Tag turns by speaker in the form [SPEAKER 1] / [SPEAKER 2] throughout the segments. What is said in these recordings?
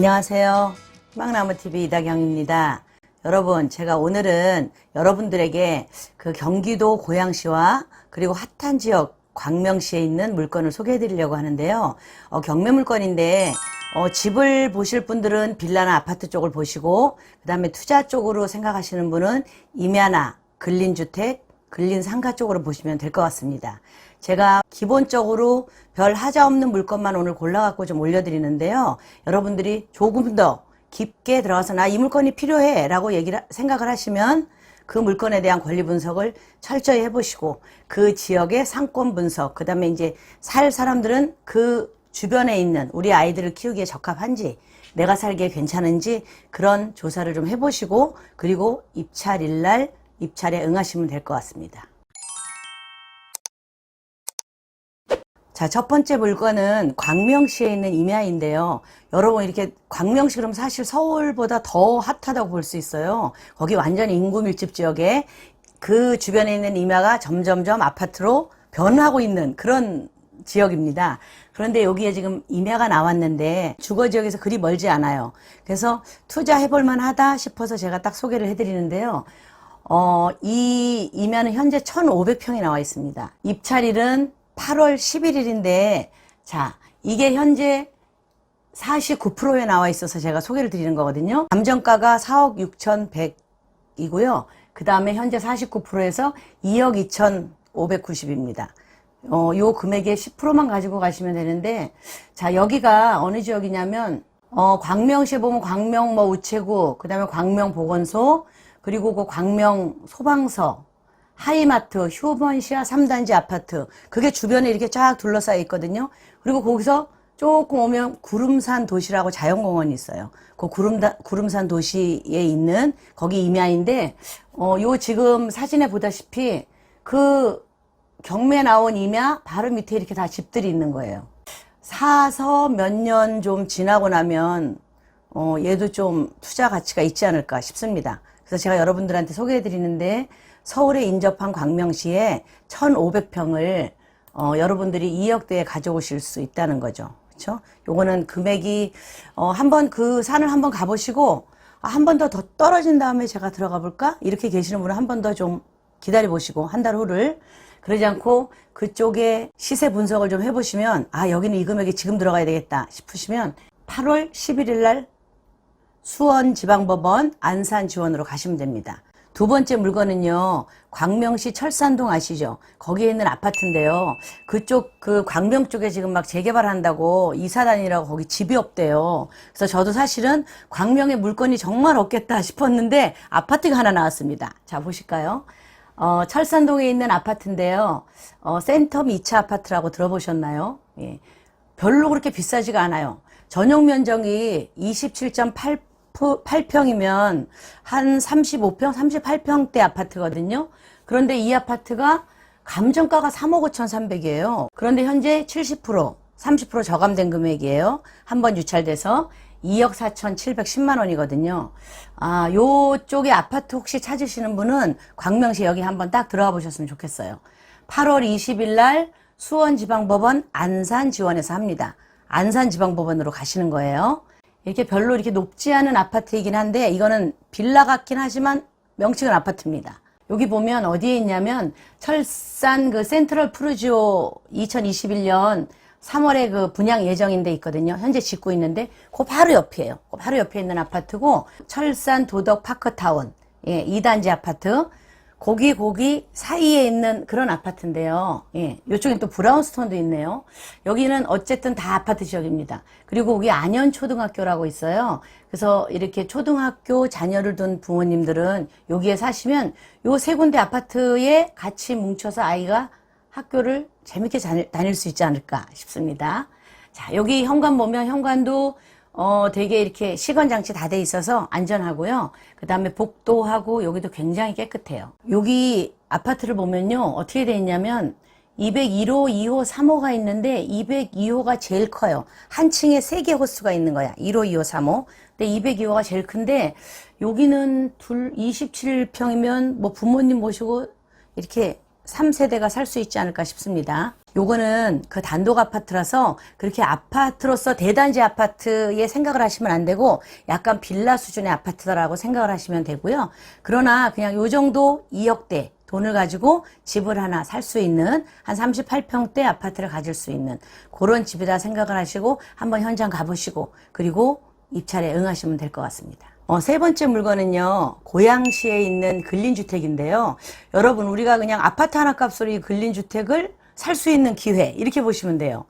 [SPEAKER 1] 안녕하세요. 희망나무TV 이다경입니다. 여러분, 제가 오늘은 여러분들에게 그 경기도 고양시와 그리고 핫한 지역 광명시에 있는 물건을 소개해 드리려고 하는데요. 어, 경매 물건인데, 어, 집을 보실 분들은 빌라나 아파트 쪽을 보시고, 그 다음에 투자 쪽으로 생각하시는 분은 임야나 근린주택, 근린상가 쪽으로 보시면 될 것 같습니다. 제가 기본적으로 별 하자 없는 물건만 오늘 골라갖고 좀 올려드리는데요. 여러분들이 조금 더 깊게 들어가서 나 이 물건이 필요해 라고 얘기를, 생각을 하시면 그 물건에 대한 권리 분석을 철저히 해보시고 그 지역의 상권 분석, 그 다음에 이제 살 사람들은 그 주변에 있는 우리 아이들을 키우기에 적합한지 내가 살기에 괜찮은지 그런 조사를 좀 해보시고 그리고 입찰일 날 입찰에 응하시면 될 것 같습니다. 자, 첫 번째 물건은 광명시에 있는 임야인데요. 여러분, 이렇게 광명시 그럼 사실 서울보다 더 핫하다고 볼 수 있어요. 거기 완전 인구 밀집 지역에 그 주변에 있는 임야가 점점점 아파트로 변하고 있는 그런 지역입니다. 그런데 여기에 지금 임야가 나왔는데 주거 지역에서 그리 멀지 않아요. 그래서 투자해볼 만하다 싶어서 제가 딱 소개를 해드리는데요. 어, 이 임야는 현재 1,500평이 나와 있습니다. 입찰일은 8월 11일인데, 자, 이게 현재 49%에 나와 있어서 제가 소개를 드리는 거거든요. 감정가가 4억 6,100이고요. 그 다음에 현재 49%에서 2억 2,590입니다. 어, 요 금액의 10%만 가지고 가시면 되는데, 자, 여기가 어느 지역이냐면, 어, 광명시에 보면 광명 뭐 우체국, 그 다음에 광명 보건소, 그리고 그 광명 소방서, 하이마트, 휴먼시아 3단지 아파트, 그게 주변에 이렇게 쫙 둘러싸여 있거든요. 그리고 거기서 조금 오면 구름산 도시라고 자연공원이 있어요. 그 구름, 구름산 도시에 있는 거기 임야인데, 어, 요 지금 사진에 보다시피 그 경매 나온 임야 바로 밑에 이렇게 다 집들이 있는 거예요. 사서 몇 년 좀 지나고 나면, 어, 얘도 좀 투자 가치가 있지 않을까 싶습니다. 그래서 제가 여러분들한테 소개해 드리는데, 서울에 인접한 광명시에 1,500평을 어, 여러분들이 2억대에 가져오실 수 있다는 거죠. 그렇죠? 요거는 금액이 어, 한번 그 산을 한번 가보시고 아, 한번 더 더 떨어진 다음에 제가 들어가 볼까? 이렇게 계시는 분은 한 번 더 좀 기다려 보시고 한 달 후를 그러지 않고 그쪽에 시세 분석을 좀 해보시면 아 여기는 이 금액이 지금 들어가야 되겠다 싶으시면 8월 11일 날 수원지방법원 안산지원으로 가시면 됩니다. 두 번째 물건은요, 광명시 철산동 아시죠? 거기에 있는 아파트인데요. 그쪽, 그 광명 쪽에 지금 막 재개발한다고 이사 다니라고 거기 집이 없대요. 그래서 저도 사실은 광명에 물건이 정말 없겠다 싶었는데 아파트가 하나 나왔습니다. 자, 보실까요? 어, 철산동에 있는 아파트인데요. 어, 센텀 2차 아파트라고 들어보셨나요? 예. 별로 그렇게 비싸지가 않아요. 전용 면적이 27.8 8평이면 한 35평, 38평대 아파트거든요. 그런데 이 아파트가 감정가가 3억 5,300이에요. 그런데 현재 70%, 30% 저감된 금액이에요. 한 번 유찰돼서 2억 4,710만 원이거든요. 아, 요쪽에 아파트 혹시 찾으시는 분은 광명시 여기 한번 딱 들어가 보셨으면 좋겠어요. 8월 20일 날 수원지방법원 안산지원에서 합니다. 안산지방법원으로 가시는 거예요. 이렇게 별로 이렇게 높지 않은 아파트이긴 한데 이거는 빌라 같긴 하지만 명칭은 아파트입니다. 여기 보면 어디에 있냐면 철산 그 센트럴 푸르지오 2021년 3월에 그 분양 예정인데 있거든요. 현재 짓고 있는데 그 바로 옆이에요. 그 바로 옆에 있는 아파트고 철산 도덕 파크타운 예, 2단지 아파트 고기 고기 사이에 있는 그런 아파트인데요. 예, 이쪽엔 또 브라운스톤도 있네요. 여기는 어쨌든 다 아파트 지역입니다. 그리고 여기 안현 초등학교라고 있어요. 그래서 이렇게 초등학교 자녀를 둔 부모님들은 여기에 사시면 요 세 군데 아파트에 같이 뭉쳐서 아이가 학교를 재밌게 다닐 수 있지 않을까 싶습니다. 자, 여기 현관 보면 현관도 어, 되게 이렇게 시건 장치 다 돼 있어서 안전하고요. 그 다음에 복도하고 여기도 굉장히 깨끗해요. 여기 아파트를 보면요. 어떻게 돼 있냐면 201호, 2호, 3호가 있는데 202호가 제일 커요. 한 층에 3개 호수가 있는 거야. 1호, 2호, 3호. 근데 202호가 제일 큰데 여기는 둘 27평이면 뭐 부모님 모시고 이렇게 3세대가 살 수 있지 않을까 싶습니다. 요거는 그 단독 아파트라서 그렇게 아파트로서 대단지 아파트에 생각을 하시면 안 되고 약간 빌라 수준의 아파트다라고 생각을 하시면 되고요. 그러나 그냥 요 정도 2억대 돈을 가지고 집을 하나 살 수 있는 한 38평대 아파트를 가질 수 있는 그런 집이다 생각을 하시고 한번 현장 가보시고 그리고 입찰에 응하시면 될 것 같습니다. 어, 세 번째 물건은요, 고양시에 있는 근린주택인데요. 여러분, 우리가 그냥 아파트 하나 값으로 이 근린주택을 살 수 있는 기회, 이렇게 보시면 돼요.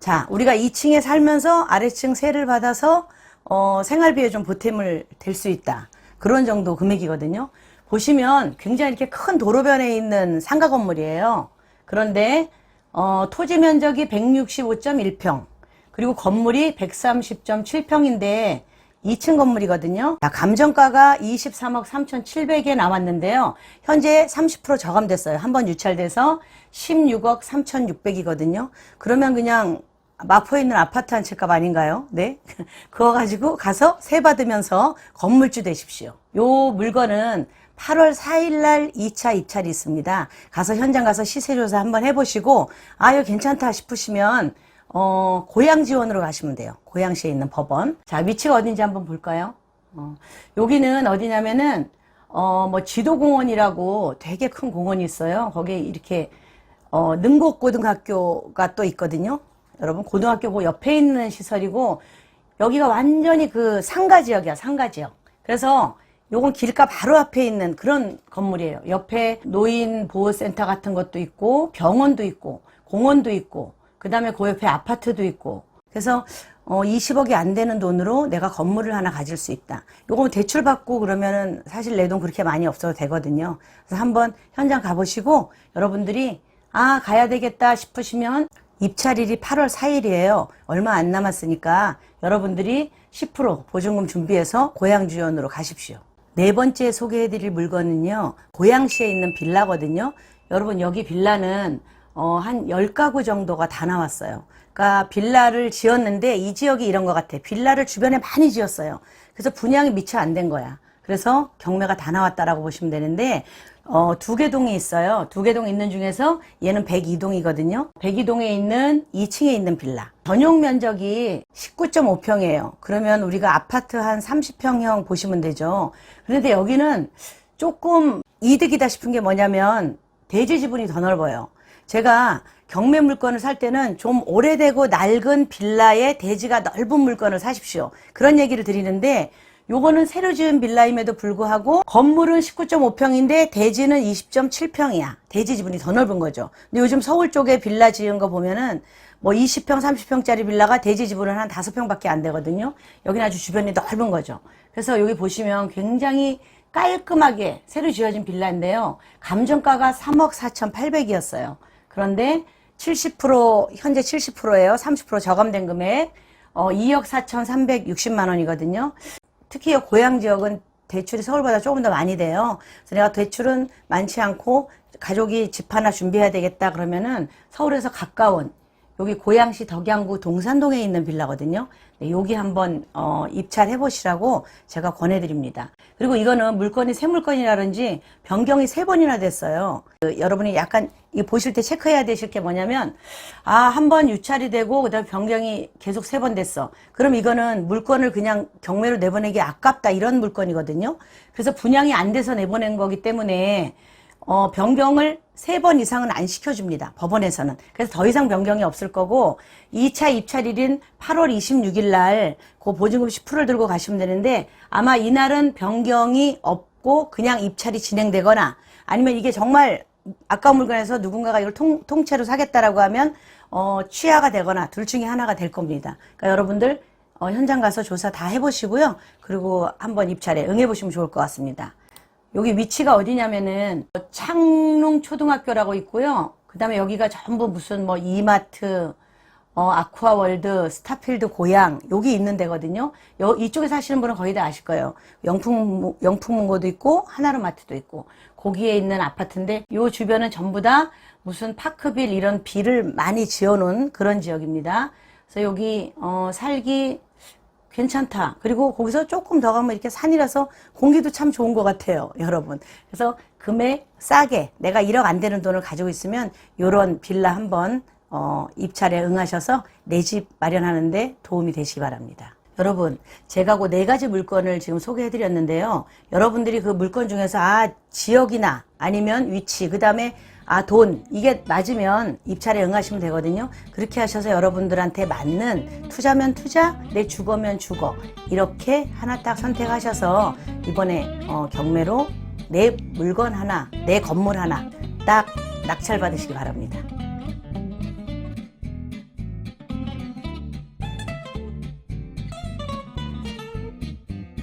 [SPEAKER 1] 자, 우리가 2층에 살면서 아래층 세를 받아서, 어, 생활비에 좀 보탬을 될 수 있다. 그런 정도 금액이거든요. 보시면 굉장히 이렇게 큰 도로변에 있는 상가 건물이에요. 그런데, 어, 토지 면적이 165.1평, 그리고 건물이 130.7평인데, 2층 건물이거든요. 자, 감정가가 23억 3,700에 나왔는데요. 현재 30% 저감됐어요. 한번 유찰돼서 16억 3,600이거든요. 그러면 그냥 마포에 있는 아파트 한 채값 아닌가요? 네. 그거 가지고 가서 세 받으면서 건물주 되십시오. 요 물건은 8월 4일 날 2차 입찰이 있습니다. 가서 현장 가서 시세 조사 한번 해 보시고, 아, 이거 괜찮다 싶으시면, 어, 고양 지원으로 가시면 돼요. 고양시에 있는 법원. 자, 위치가 어딘지 한번 볼까요? 어, 여기는 어디냐면은, 어, 뭐, 지도공원이라고 되게 큰 공원이 있어요. 거기에 이렇게, 어, 능곡고등학교가 또 있거든요. 여러분, 고등학교 그 옆에 있는 시설이고, 여기가 완전히 그 상가 지역이야, 상가 지역. 그래서 요건 길가 바로 앞에 있는 그런 건물이에요. 옆에 노인 보호센터 같은 것도 있고, 병원도 있고, 공원도 있고, 그 다음에 그 옆에 아파트도 있고. 그래서 어, 20억이 안 되는 돈으로 내가 건물을 하나 가질 수 있다. 요거 대출 받고 그러면은 사실 내 돈 그렇게 많이 없어도 되거든요. 그래서 한번 현장 가보시고 여러분들이 아, 가야 되겠다 싶으시면 입찰일이 8월 4일이에요. 얼마 안 남았으니까 여러분들이 10% 보증금 준비해서 고향 지원으로 가십시오. 네 번째 소개해드릴 물건은요. 고양시에 있는 빌라거든요. 여러분 여기 빌라는 어, 한 10가구 정도가 다 나왔어요. 그러니까 빌라를 지었는데 이 지역이 이런 것 같아. 빌라를 주변에 많이 지었어요. 그래서 분양이 미처 안 된 거야. 그래서 경매가 다 나왔다라고 보시면 되는데 어, 두 개 동이 있어요. 두 개 동 있는 중에서 얘는 102동이거든요. 102동에 있는 2층에 있는 빌라. 전용 면적이 19.5평이에요. 그러면 우리가 아파트 한 30평형 보시면 되죠. 그런데 여기는 조금 이득이다 싶은 게 뭐냐면 대지 지분이 더 넓어요. 제가 경매 물건을 살 때는 좀 오래되고 낡은 빌라에 대지가 넓은 물건을 사십시오. 그런 얘기를 드리는데 요거는 새로 지은 빌라임에도 불구하고 건물은 19.5평인데 대지는 20.7평이야. 대지 지분이 더 넓은 거죠. 근데 요즘 서울 쪽에 빌라 지은 거 보면은 뭐 20평, 30평짜리 빌라가 대지 지분은 한 5평밖에 안 되거든요. 여기는 아주 주변이 넓은 거죠. 그래서 여기 보시면 굉장히 깔끔하게 새로 지어진 빌라인데요. 감정가가 3억 4,800이었어요. 그런데 70% 현재 70%예요. 30% 저감된 금액 어, 2억 4,360만 원이거든요. 특히 이 고향 지역은 대출이 서울보다 조금 더 많이 돼요. 그래서 내가 대출은 많지 않고 가족이 집 하나 준비해야 되겠다 그러면은 서울에서 가까운 여기 고양시 덕양구 동산동에 있는 빌라거든요. 네, 여기 한번 어, 입찰해 보시라고 제가 권해드립니다. 그리고 이거는 물건이 새 물건이라든지 변경이 세 번이나 됐어요. 그, 여러분이 약간 이 보실 때 체크해야 되실 게 뭐냐면 아 한 번 유찰이 되고 그다음 에 변경이 계속 세 번 됐어. 그럼 이거는 물건을 그냥 경매로 내보내기 아깝다 이런 물건이거든요. 그래서 분양이 안 돼서 내보낸 거기 때문에 어, 변경을 세 번 이상은 안 시켜줍니다. 법원에서는. 그래서 더 이상 변경이 없을 거고, 2차 입찰일인 8월 26일 날, 그 보증금 10%를 들고 가시면 되는데, 아마 이날은 변경이 없고, 그냥 입찰이 진행되거나, 아니면 이게 정말 아까운 물건에서 누군가가 이걸 통, 통째로 사겠다라고 하면, 어, 취하가 되거나, 둘 중에 하나가 될 겁니다. 그러니까 여러분들, 어, 현장 가서 조사 다 해보시고요. 그리고 한번 입찰에 응해보시면 좋을 것 같습니다. 여기 위치가 어디냐면은 창릉 초등학교라고 있고요. 그 다음에 여기가 전부 무슨 뭐 이마트, 어 아쿠아월드, 스타필드 고향 여기 있는 데거든요. 여, 이쪽에 사시는 분은 거의 다 아실 거예요. 영품 영품 문고도 있고 하나로마트도 있고 거기에 있는 아파트인데 요 주변은 전부 다 무슨 파크빌 이런 빌을 많이 지어놓은 그런 지역입니다. 그래서 여기 어 살기 괜찮다. 그리고 거기서 조금 더 가면 이렇게 산이라서 공기도 참 좋은 것 같아요, 여러분. 그래서 금액 싸게 내가 1억 안 되는 돈을 가지고 있으면 요런 빌라 한번 어, 입찰에 응하셔서 내 집 마련하는데 도움이 되시기 바랍니다. 여러분, 제가 그 네 가지 물건을 지금 소개해 드렸는데요. 여러분들이 그 물건 중에서 아, 지역이나 아니면 위치, 그 다음에 아, 돈, 이게 맞으면 입찰에 응하시면 되거든요. 그렇게 하셔서 여러분들한테 맞는 투자면 투자, 내 주거면 주거. 이렇게 하나 딱 선택하셔서 이번에 어, 경매로 내 물건 하나, 내 건물 하나 딱 낙찰 받으시기 바랍니다.